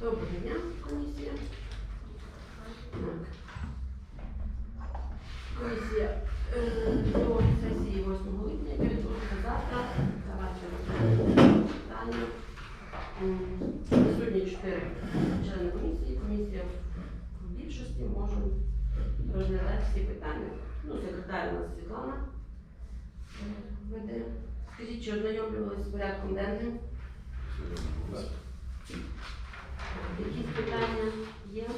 Доброго дня, комісія. Комісія е, до сесії 8 липня, яка завтра. Давайте розглянемо питання. Присутні чотири члени комісії. Комісія в більшості може розглядати всі питання. Ну, секретар у нас Світлана е, веде. Скажіть, чи ознайомлювалися з порядком денним? Якісь питання є?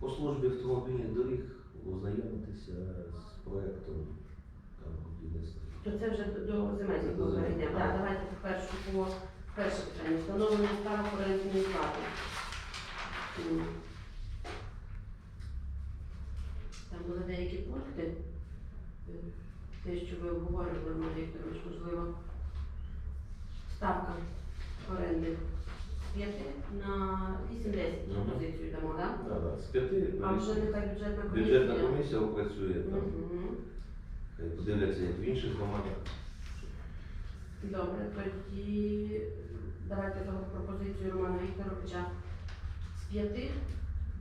По службі автомобільних доріг ознайомитися з проектом там будівництва. То це вже до, земельних перейдемо. Так, давайте по першу по перше питання. Встановлення ставок орендної плати. Там були деякі пункти. Е, Те, що ви обговорювали, Марія Вікторович, можливо, ставка оренди з 5 на 8-10 Мгм. пропозицію дамо, так? Да, да, З п'яти А вже нехай бюджетна комісія. бюджетна комісія опрацює там. Мгм. Хай подивляться, як в інших громадах. Добре, тоді давайте за пропозицію Романа Вікторовича з 5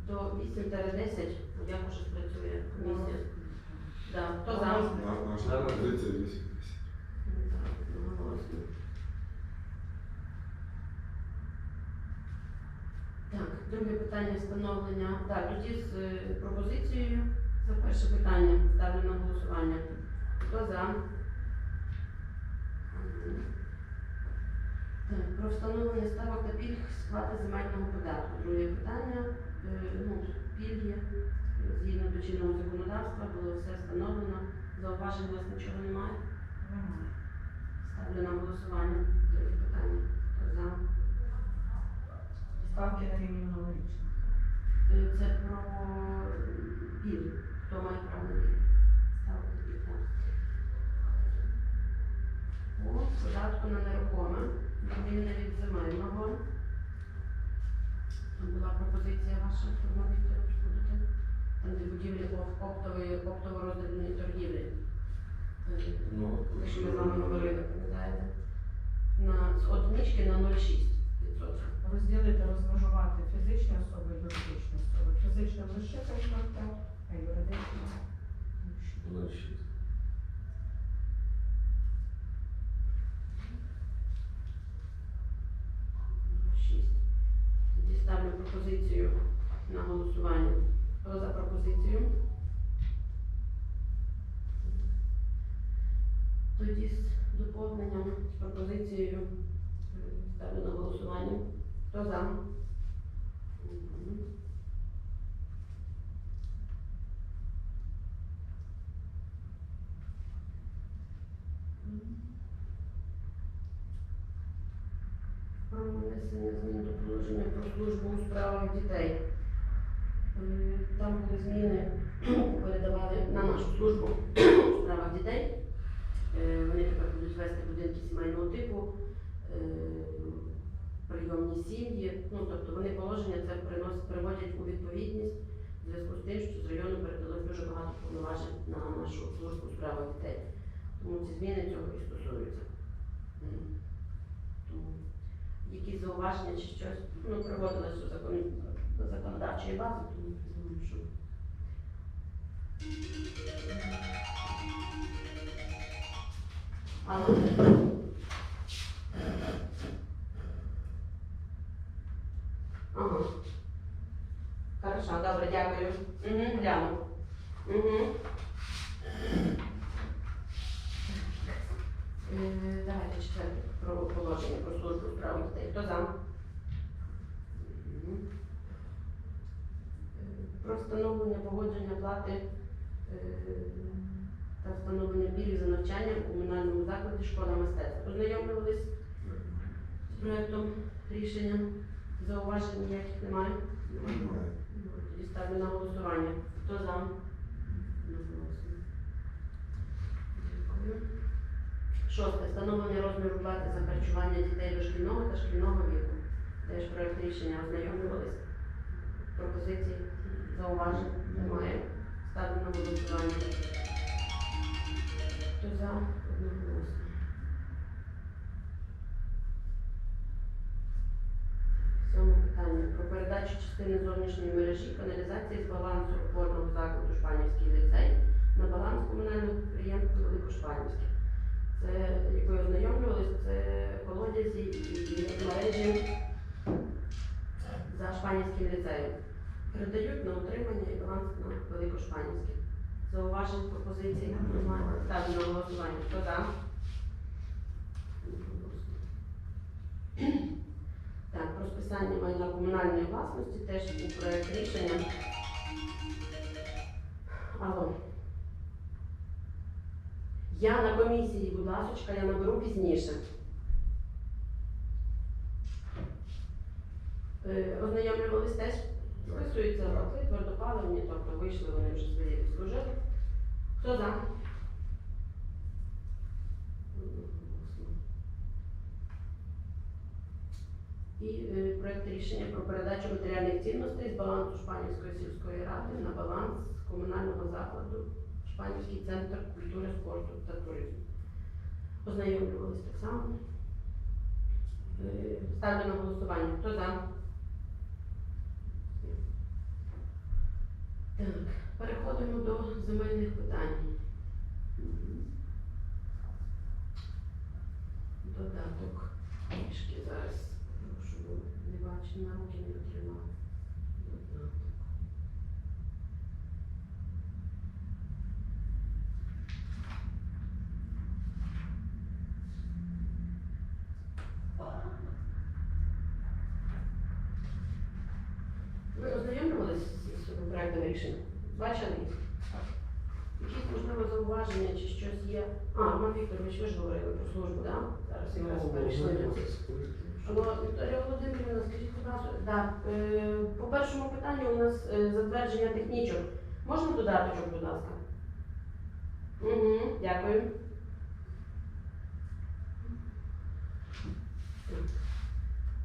до 8-10, як уже спрацює комісія. Да. Хто за? На- Наша позиція 8. Так, одноголосно. Так, друге питання встановлення. Так, тоді з е, пропозицією за перше питання ставлю на голосування. Хто за? Так, про встановлення ставок та пільг сплати земельного податку. Друге питання. Е, Ну, пільги е, згідно до чинного законодавства було все встановлено. Зауважень у вас нічого немає? Ставлю на голосування. Друге питання. Хто за? Ставки на рівні минулорічних. Е, Це про пільги. Хто має право на пільги? Ставити пільги. По податку на нерухоме. Звільнення від земельного. Там була пропозиція ваша, Роман Вікторович, будете? Там, де будівлі оптової, оптово-роздрібної торгівлі. Е, Ну, Те, ми з вами говорили, пам'ятаєте? На, з одинички на 0,6 відсотків. Розділити, розмежувати фізичні особи і юридичні особи. Фізичним лише 5,05, а юридичним ну, ще. Шість. Тоді ставлю пропозицію на голосування. Хто за пропозицію? Тоді з доповненням, з пропозицією е, ставлю на голосування. Хто за? Мгм. Про внесення змін до положення про службу у справах дітей. Е, Там були зміни, передавали на нашу службу у справах дітей. Е, Вони тепер будуть вести будинки сімейного типу, е, прийомні сім'ї. Ну, тобто вони положення це приносять, приводять у відповідність в зв'язку з тим, що з району передалось дуже багато повноважень на нашу службу у справах дітей. Тому ці зміни цього і стосуються. Тому якісь зауваження чи щось, ну, приводилось до закон... законодавчої бази, тому думаю, що. Алло. Ага. Хорошо, добре, дякую. Угу, гляну. Угу. Е, Давайте четверте про положення про службу у справах дітей. Хто за? Мгм. Е, Про встановлення погодження плати е, та встановлення пільг за навчання в комунальному закладі школа мистецтв. Познайомлювались з проектом рішення. Зауважень ніяких немає. Немає. Ставлю на голосування. Хто за? Дякую. Шосте. Встановлення розміру плати за харчування дітей дошкільного та шкільного віку. Теж проект рішення ознайомлювались. Пропозиції, Зауважень немає. Ставлю на голосування. Хто за одноголосно? Сьоме питання. Про передачу частини зовнішньої мережі каналізації з балансу опорного закладу Шпанівський ліцей на баланс комунального підприємства Великошпанівське. Це, якою ознайомлювалися, це колодязі і мережі за Шпанівським ліцеєм. Передають на утримання і на Великошпанівське. Зауважень пропозицій немає. Ставлю на голосування. Хто за? Так, про списання майна комунальної власності теж у проект рішення. Алло. Я на комісії, будь ласка, я наберу пізніше. Е, Ознайомлювались теж, списуються роки, твердопаливні, тобто вийшли вони вже свої служили. Хто за? І е, проект рішення про передачу матеріальних цінностей з балансу Шпанівської сільської ради на баланс комунального закладу Шпанівський центр культури, спорту та туризму. Ознайомлювались так само. Е, Ставлю на голосування. Хто за? Так, переходимо до земельних питань. Додаток. Трішки зараз. Прошу, не бачу, на руки не отримав. Додаток. Ви ознайомлювалися з цим проектом рішення? Бачили? Якісь можливо зауваження чи щось є? А, Роман Вікторович, ви ж говорили про службу, так? Зараз якраз перейшли до цього. Алло, Вікторія Володимирівна, скажіть, будь ласка, да, е, по першому питанню у нас е, затвердження технічок. Можна додаточок, будь ласка? Угу, дякую.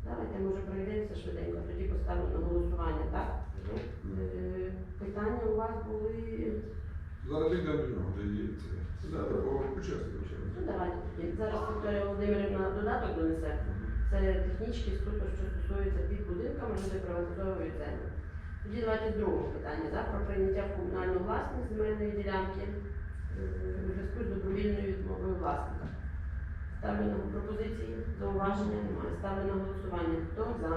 Давайте, може, пройдемося швиденько, тоді поставлю на голосування, так? Е, Питання у вас були. Зараз йдемо до нього, де є це. Да, такого почесно, Ну, давайте. Зараз Вікторія Володимирівна додаток донесе. Це технічки суто, що стосуються під будинками, люди приватизовують землю. Тоді давайте з другого питання, да, про прийняття в комунальну власність земельної ділянки е, у зв'язку з добровільною відмовою власника. Ставлю на пропозиції, зауваження немає. Ставлю на голосування. Хто за?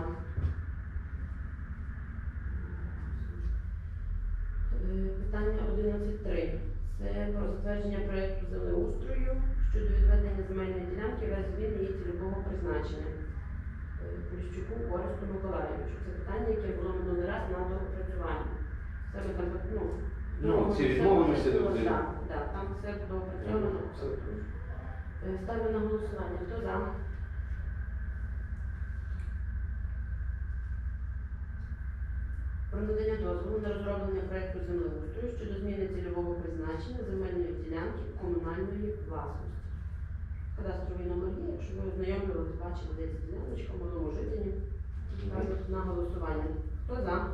23. Це про затвердження проєкту землеустрою щодо відведення земельної ділянки без змін її цільового призначення е, Поліщуку Оресту Миколаївичу. Це питання, яке було минулий раз на доопрацювання. Саме там ну, ну, ці відмовилися до Так, там все доопрацьовано. Е, ставлю на голосування. Хто за? Розроблення проекту землеустрою щодо зміни цільового призначення земельної ділянки комунальної власності. Кадастровий номер є, якщо ви ознайомлювалися, бачили десь діляночка, в малому житині. На голосування. Хто за?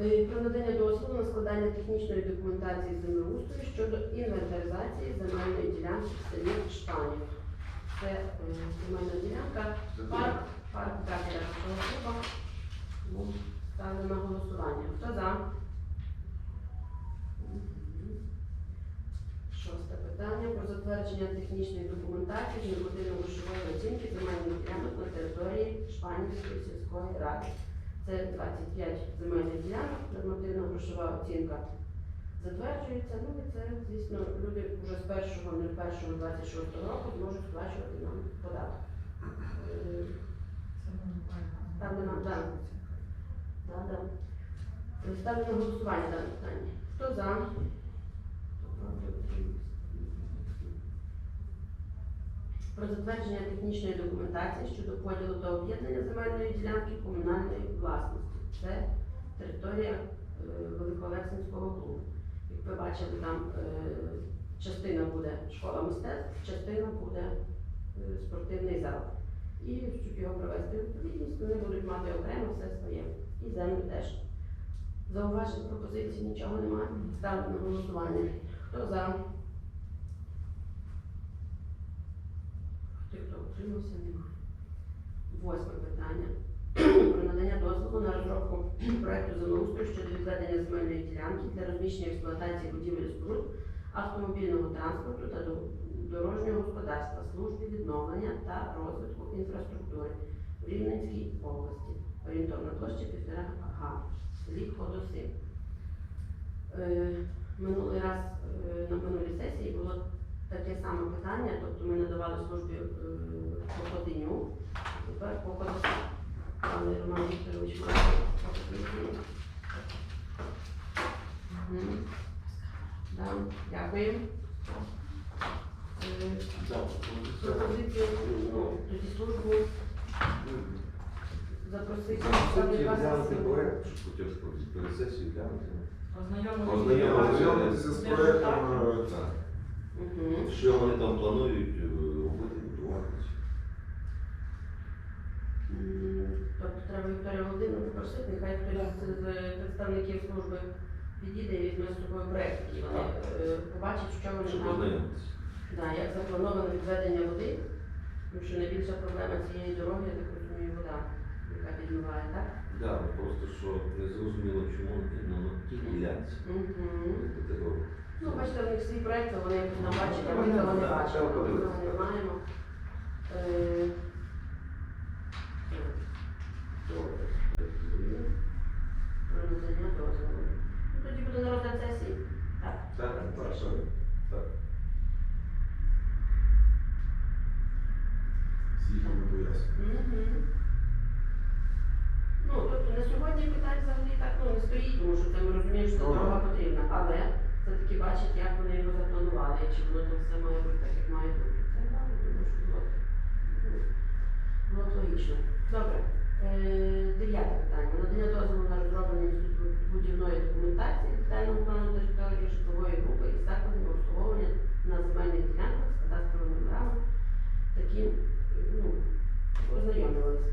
Е, Про надання дозволу на складання технічної документації землеустрою щодо інвентаризації земельної ділянки в селі Шпанів. Це земельна ділянка, парк, парк катера клуба. Ну, ставлю на голосування. Хто за? Шосте питання про затвердження технічної документації з нормативно-грошової оцінки земельних ділянок на території Шпанівської сільської ради. Це 25 земельних ділянок, нормативна грошова оцінка затверджується. Ну і це, звісно, люди вже з 1.01.26 року зможуть сплачувати нам податок. Е, Ставлю на да. Да, да. Е, Ставлю на голосування дане питання. Хто за? Про затвердження технічної документації щодо поділу та об'єднання земельної ділянки комунальної власності. Це територія е, Великоолексинського клубу. Ви бачили, там е, частина буде школа мистецтв, частина буде е, спортивний зал. І щоб його привести в відповідність, вони будуть мати окремо все своє. І землю теж. Зауважень пропозицій нічого немає. Ставлю на голосування. Хто за? Хто Утримався немає. Восьме питання. Про надання дозволу на розробку проекту землеустрою щодо відведення земельної ділянки для розміщення експлуатації будівель споруд автомобільного транспорту та дорожнього господарства, служби відновлення та розвитку інфраструктури в Рівненській області. Орієнтовна площа півтора га. Селі Ходоси. Е, минулий раз е, на минулій сесії було таке саме питання, тобто ми надавали службі е, по Хотиню, тепер по Ходоси. Пане Роман Вікторович має. Мгм. Да, Дякую. Е, Пропозицію, тоді службу запросити. Представника. Ознайомлені. Ознайомитися з проектом, е. Що вони там планують хтось з представників служби підійде і візьме з собою проєкт, і вони е, побачать, що вони ознайомитися. да, як заплановано відведення води, тому що найбільша проблема цієї дороги, я так розумію, вода, яка підмиває, так? Да, ну просто що не зрозуміло, чому на тій ділянці. Ну, бачите, у них свій проєкт, вони нам бачать, а ми Ну, цього не бачимо, ми цього не маємо. Е, добре. Про надання дозволу. Ну, Тоді буде на розгляд сесії. Так. Так, Так, пояснюють. Мгм. Ну, тобто на сьогодні питань взагалі так ну, не стоїть, тому що це ми розуміємо, що ця Ну, дорога потрібна. Але все-таки бачать, як вони його запланували, і чи воно там все має бути так, як має бути. Це да, я думаю, що було, ну, було б логічно. Добре. Е, дев'яте питання. Надання дозволу на розроблення будівної документації детального плану території житлової групи із закладами обслуговування на земельних ділянках з кадастровими номерами. Такі, е, ну, ознайомлювалися.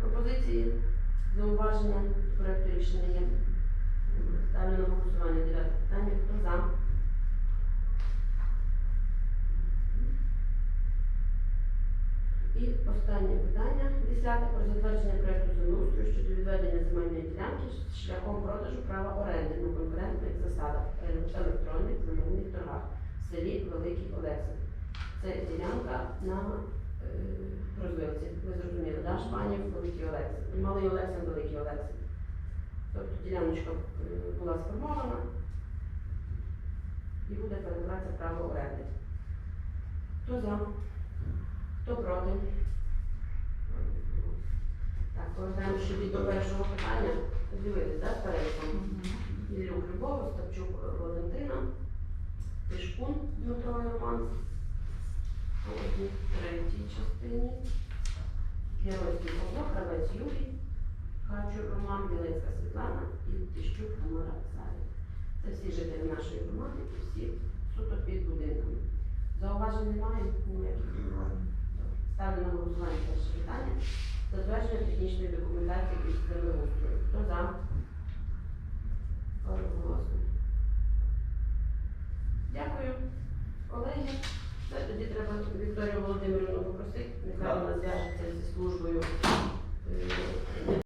Пропозиції, зауваження до проекту рішення є. Ставлю на голосування дев'яте питання. Хто за? І останнє питання, десяте, про затвердження проекту землеустрою щодо відведення земельної ділянки шляхом продажу права оренди на конкурентних засадах електронних земельних торгах в селі Великий Олексин. Це ділянка на е, розвилці. Ви зрозуміли, да? Шпанів, Великий Олексин. Малий Олексин, Великий Олексин. Тобто діляночка е, була сформована і буде передаватися право оренди. Хто за? Хто проти? Так, повертаємо ще до першого питання. Дивитися, так, переліком. Ілюк Любов, Остапчук Валентина, Тишкун Дмитро і Роман. Одній третій частині. Геройський Павло, Кравець Юрій, Хачур Роман, Білецька Світлана і Тищук Тамара Сарі. Це всі жителі нашої громади і всі суто під будинками. Зауважень немає ніяких. Ставлю на голосування перше питання. Затвердження технічної документації під землеустрою. Хто за? Дякую, колеги. Тоді треба Вікторію Володимирівну попросити, нехай вона зв'яжеться зі службою. Е,